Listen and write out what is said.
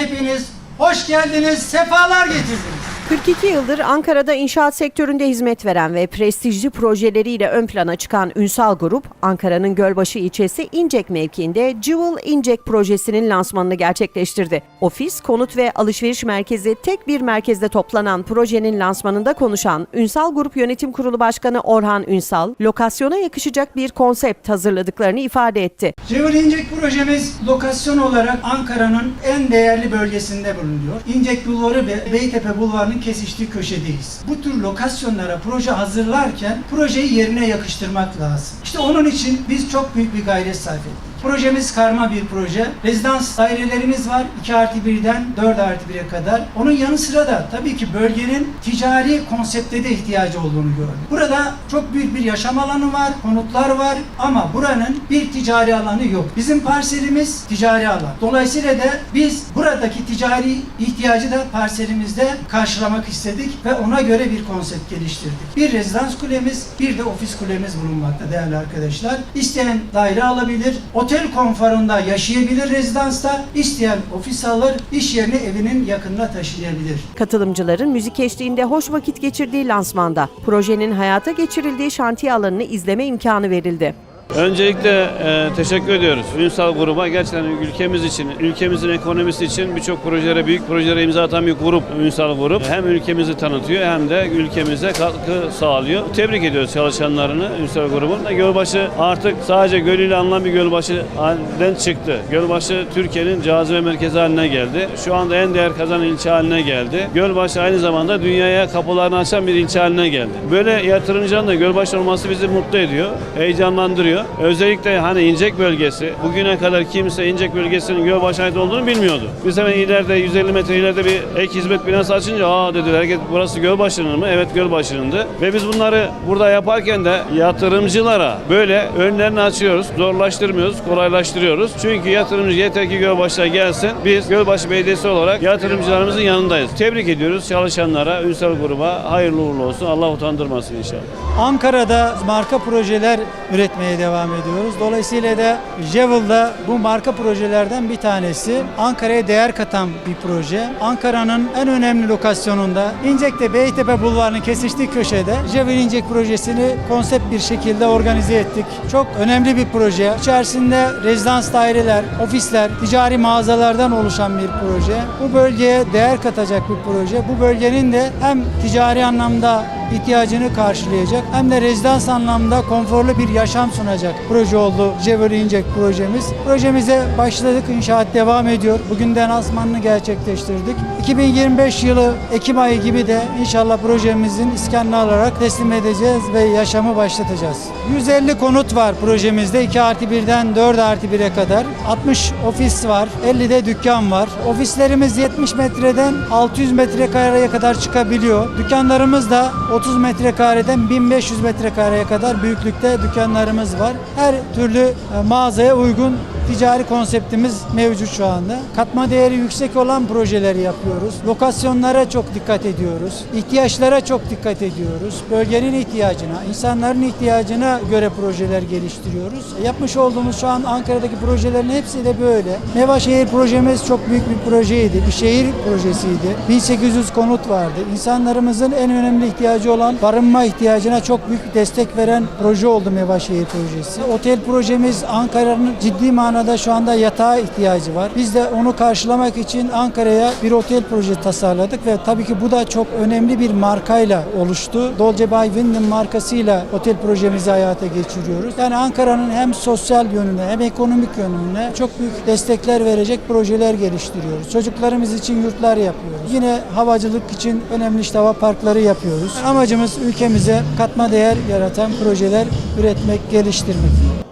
Hepiniz hoş geldiniz, sefalar getirdiniz. 42 yıldır Ankara'da inşaat sektöründe hizmet veren ve prestijli projeleriyle ön plana çıkan Ünsal Grup, Ankara'nın Gölbaşı ilçesi İncek mevkiinde Jewel İncek projesinin lansmanını gerçekleştirdi. Ofis, konut ve alışveriş merkezi tek bir merkezde toplanan projenin lansmanında konuşan Ünsal Grup Yönetim Kurulu Başkanı Orhan Ünsal, lokasyona yakışacak bir konsept hazırladıklarını ifade etti. Cevher İncek projemiz lokasyon olarak Ankara'nın en değerli bölgesinde bulunuyor. İncek Bulvarı ve Beytepe Bulvarı'nın kesiştiği köşedeyiz. Bu tür lokasyonlara proje hazırlarken projeyi yerine yakıştırmak lazım. İşte onun için biz çok büyük bir gayret sarf ettik. Projemiz karma bir proje. Rezidans dairelerimiz var. 2 artı 1'den 4 artı 1'e kadar. Onun yanı sıra da tabii ki bölgenin ticari konsepte de ihtiyacı olduğunu gördük. Burada çok büyük bir yaşam alanı var, konutlar var ama buranın bir ticari alanı yok. Bizim parselimiz ticari alan. Dolayısıyla da biz buradaki ticari ihtiyacı da parselimizde karşılamak istedik ve ona göre bir konsept geliştirdik. Bir rezidans kulemiz, bir de ofis kulemiz bulunmakta değerli arkadaşlar. İsteyen daire alabilir, otel konforunda yaşayabilir rezidansta, isteyen ofis alır, iş yerini evinin yakınına taşıyabilir. Katılımcıların müzik eşliğinde hoş vakit geçirdiği lansmanda projenin hayata geçirildiği şantiye alanını izleme imkanı verildi. Öncelikle e, teşekkür ediyoruz Ünsal gruba. Gerçekten ülkemiz için, ülkemizin ekonomisi için birçok projelere, büyük projelere imza atan bir grup Ünsal grup. Hem ülkemizi tanıtıyor hem de ülkemize katkı sağlıyor. Tebrik ediyoruz çalışanlarını Ünsal grubun. Gölbaşı artık sadece gölüyle anılan bir gölbaşı halinden çıktı. Gölbaşı Türkiye'nin cazibe merkezi haline geldi. Şu anda en değer kazanan ilçe haline geldi. Gölbaşı aynı zamanda dünyaya kapılarını açan bir ilçe haline geldi. Böyle yatırımcının da Gölbaşı olması bizi mutlu ediyor, heyecanlandırıyor. Özellikle hani İncek bölgesi, bugüne kadar kimse İncek bölgesinin Gölbaşı'na ait olduğunu bilmiyordu. Biz hemen ileride 150 metre ileride bir ek hizmet binası açınca aa dediler herkes burası Gölbaşı'nın mı? Evet Gölbaşı'nındı. Ve biz bunları burada yaparken de yatırımcılara böyle önlerini açıyoruz, zorlaştırmıyoruz, kolaylaştırıyoruz. Çünkü yatırımcı yeter ki Gölbaşı'na gelsin. Biz Gölbaşı Belediyesi olarak yatırımcılarımızın yanındayız. Tebrik ediyoruz çalışanlara, Ünsal gruba hayırlı uğurlu olsun. Allah utandırmasın inşallah. Ankara'da marka projeler üretmeye devam ediyoruz. Dolayısıyla da Jewel'da bu marka projelerden bir tanesi. Ankara'ya değer katan bir proje. Ankara'nın en önemli lokasyonunda İncek'te Beytepe Bulvarı'nın kesiştiği köşede Jewel İncek projesini konsept bir şekilde organize ettik. Çok önemli bir proje. İçerisinde rezidans daireler, ofisler, ticari mağazalardan oluşan bir proje. Bu bölgeye değer katacak bir proje. Bu bölgenin de hem ticari anlamda ihtiyacını karşılayacak hem de rezidans anlamda konforlu bir yaşam sunacak proje oldu Cevher İncek projemiz. Projemize başladık, inşaat devam ediyor. Bugünden asmanını gerçekleştirdik. 2025 yılı Ekim ayı gibi de inşallah projemizin iskanını alarak teslim edeceğiz ve yaşamı başlatacağız. 150 konut var projemizde 2 artı 1'den 4 artı 1'e kadar. 60 ofis var, 50 de dükkan var. Ofislerimiz 70 metreden 600 metrekareye kadar çıkabiliyor. Dükkanlarımız da 30 metrekareden 1500 metrekareye kadar büyüklükte dükkanlarımız var. Her türlü e, mağazaya uygun ticari konseptimiz mevcut şu anda. Katma değeri yüksek olan projeleri yapıyoruz. Lokasyonlara çok dikkat ediyoruz. İhtiyaçlara çok dikkat ediyoruz. Bölgenin ihtiyacına, insanların ihtiyacına göre projeler geliştiriyoruz. Yapmış olduğumuz şu an Ankara'daki projelerin hepsi de böyle. Mevaşehir projemiz çok büyük bir projeydi. Bir şehir projesiydi. 1800 konut vardı. İnsanlarımızın en önemli ihtiyacı olan barınma ihtiyacına çok büyük destek veren proje oldu Mevaşehir projesi. Otel projemiz Ankara'nın ciddi manada şu anda yatağa ihtiyacı var. Biz de onu karşılamak için Ankara'ya bir otel projesi tasarladık ve tabii ki bu da çok önemli bir markayla oluştu. Dolce by Wyndham markasıyla otel projemizi hayata geçiriyoruz. Yani Ankara'nın hem sosyal yönüne hem ekonomik yönüne çok büyük destekler verecek projeler geliştiriyoruz. Çocuklarımız için yurtlar yapıyoruz. Yine havacılık için önemli işte hava parkları yapıyoruz. Amacımız ülkemize katma değer yaratan projeler üretmek, geliştirmek.